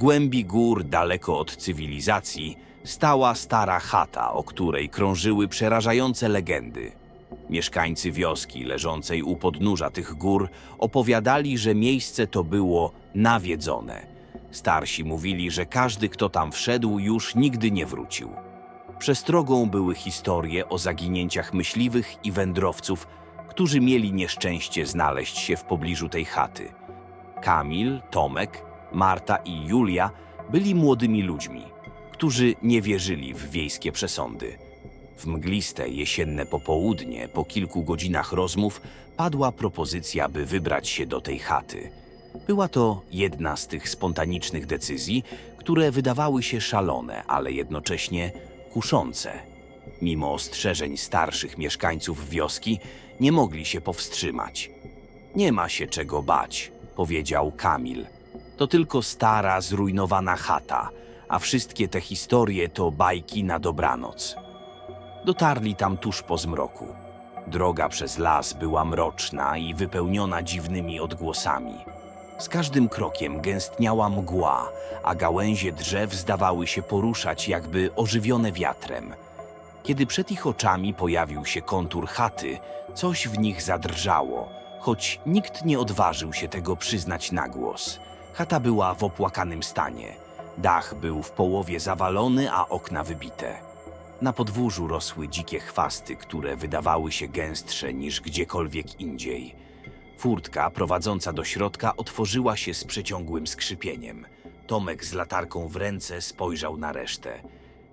głębi gór, daleko od cywilizacji, stała stara chata, o której krążyły przerażające legendy. Mieszkańcy wioski leżącej u podnóża tych gór opowiadali, że miejsce to było nawiedzone. Starsi mówili, że każdy, kto tam wszedł, już nigdy nie wrócił. Przestrogą były historie o zaginięciach myśliwych i wędrowców, którzy mieli nieszczęście znaleźć się w pobliżu tej chaty. Kamil, Tomek, Marta i Julia byli młodymi ludźmi, którzy nie wierzyli w wiejskie przesądy. W mgliste jesienne popołudnie, po kilku godzinach rozmów, padła propozycja, by wybrać się do tej chaty. Była to jedna z tych spontanicznych decyzji, które wydawały się szalone, ale jednocześnie kuszące. Mimo ostrzeżeń starszych mieszkańców wioski, nie mogli się powstrzymać. Nie ma się czego bać, powiedział Kamil. To tylko stara, zrujnowana chata, a wszystkie te historie to bajki na dobranoc. Dotarli tam tuż po zmroku. Droga przez las była mroczna i wypełniona dziwnymi odgłosami. Z każdym krokiem gęstniała mgła, a gałęzie drzew zdawały się poruszać, jakby ożywione wiatrem. Kiedy przed ich oczami pojawił się kontur chaty, coś w nich zadrżało, choć nikt nie odważył się tego przyznać na głos. Chata była w opłakanym stanie. Dach był w połowie zawalony, a okna wybite. Na podwórzu rosły dzikie chwasty, które wydawały się gęstsze niż gdziekolwiek indziej. Furtka prowadząca do środka otworzyła się z przeciągłym skrzypieniem. Tomek z latarką w ręce spojrzał na resztę.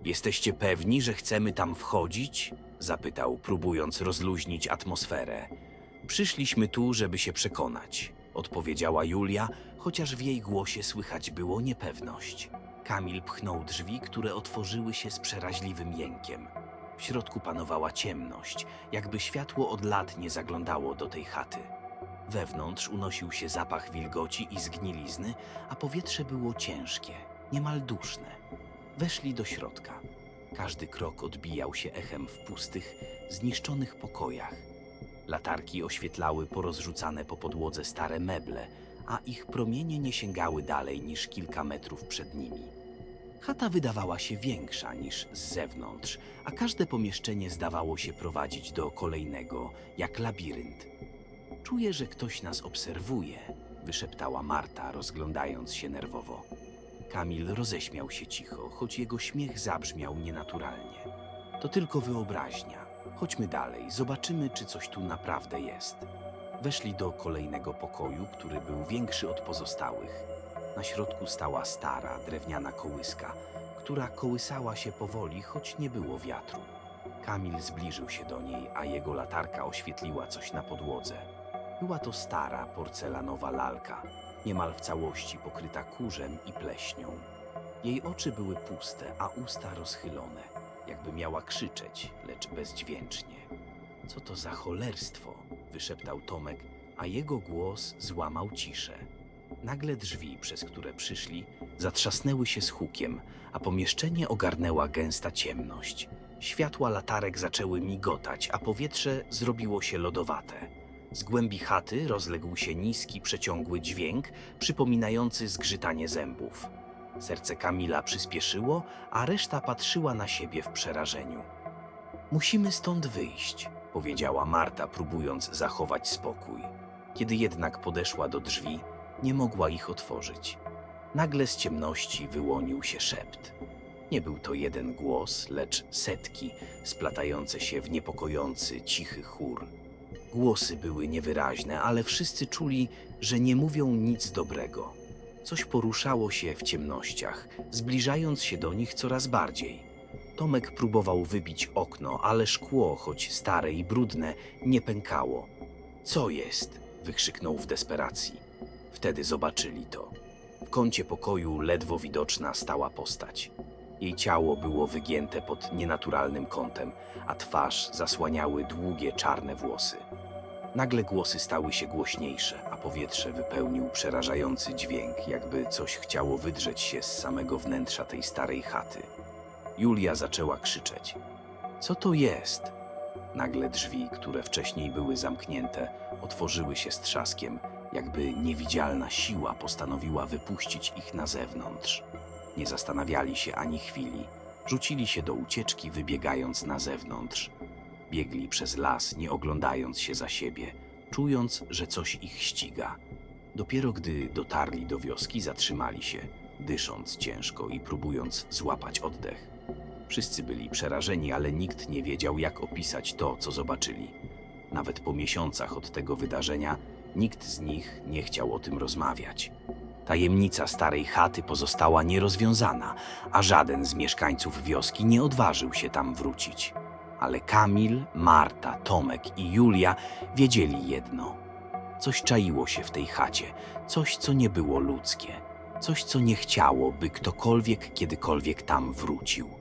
Jesteście pewni, że chcemy tam wchodzić? zapytał, próbując rozluźnić atmosferę. Przyszliśmy tu, żeby się przekonać, odpowiedziała Julia, chociaż w jej głosie słychać było niepewność. Kamil pchnął drzwi, które otworzyły się z przeraźliwym jękiem. W środku panowała ciemność, jakby światło od lat nie zaglądało do tej chaty. Wewnątrz unosił się zapach wilgoci i zgnilizny, a powietrze było ciężkie, niemal duszne. Weszli do środka. Każdy krok odbijał się echem w pustych, zniszczonych pokojach. Latarki oświetlały porozrzucane po podłodze stare meble, a ich promienie nie sięgały dalej niż kilka metrów przed nimi. Chata wydawała się większa niż z zewnątrz, a każde pomieszczenie zdawało się prowadzić do kolejnego, jak labirynt. Czuję, że ktoś nas obserwuje, wyszeptała Marta, rozglądając się nerwowo. Kamil roześmiał się cicho, choć jego śmiech zabrzmiał nienaturalnie. To tylko wyobraźnia. Chodźmy dalej, zobaczymy, czy coś tu naprawdę jest. Weszli do kolejnego pokoju, który był większy od pozostałych. Na środku stała stara, drewniana kołyska, która kołysała się powoli, choć nie było wiatru. Kamil zbliżył się do niej, a jego latarka oświetliła coś na podłodze. Była to stara, porcelanowa lalka, niemal w całości pokryta kurzem i pleśnią. Jej oczy były puste, a usta rozchylone, jakby miała krzyczeć, lecz bezdźwięcznie. Co to za cholerstwo? wyszeptał Tomek, a jego głos złamał ciszę. Nagle drzwi, przez które przyszli, zatrzasnęły się z hukiem, a pomieszczenie ogarnęła gęsta ciemność. Światła latarek zaczęły migotać, a powietrze zrobiło się lodowate. Z głębi chaty rozległ się niski, przeciągły dźwięk, przypominający zgrzytanie zębów. Serce Kamila przyspieszyło, a reszta patrzyła na siebie w przerażeniu. Musimy stąd wyjść, powiedziała Marta, próbując zachować spokój. Kiedy jednak podeszła do drzwi, nie mogła ich otworzyć. Nagle z ciemności wyłonił się szept. Nie był to jeden głos, lecz setki, splatające się w niepokojący, cichy chór. Głosy były niewyraźne, ale wszyscy czuli, że nie mówią nic dobrego. Coś poruszało się w ciemnościach, zbliżając się do nich coraz bardziej. Tomek próbował wybić okno, ale szkło, choć stare i brudne, nie pękało. Co jest? wykrzyknął w desperacji. Wtedy zobaczyli to. W kącie pokoju ledwo widoczna stała postać. Jej ciało było wygięte pod nienaturalnym kątem, a twarz zasłaniały długie czarne włosy. Nagle głosy stały się głośniejsze, powietrze wypełnił przerażający dźwięk, jakby coś chciało wydrzeć się z samego wnętrza tej starej chaty. Julia zaczęła krzyczeć. Co to jest? Nagle drzwi, które wcześniej były zamknięte, otworzyły się z trzaskiem jakby niewidzialna siła postanowiła wypuścić ich na zewnątrz. Nie zastanawiali się ani chwili. Rzucili się do ucieczki, wybiegając na zewnątrz. Biegli przez las, nie oglądając się za siebie, czując, że coś ich ściga. Dopiero gdy dotarli do wioski, zatrzymali się, dysząc ciężko i próbując złapać oddech. Wszyscy byli przerażeni, ale nikt nie wiedział, jak opisać to, co zobaczyli. Nawet po miesiącach od tego wydarzenia, nikt z nich nie chciał o tym rozmawiać. Tajemnica starej chaty pozostała nierozwiązana, a żaden z mieszkańców wioski nie odważył się tam wrócić. Ale Kamil, Marta, Tomek i Julia wiedzieli jedno. Coś czaiło się w tej chacie, coś, co nie było ludzkie, coś, co nie chciało, by ktokolwiek kiedykolwiek tam wrócił.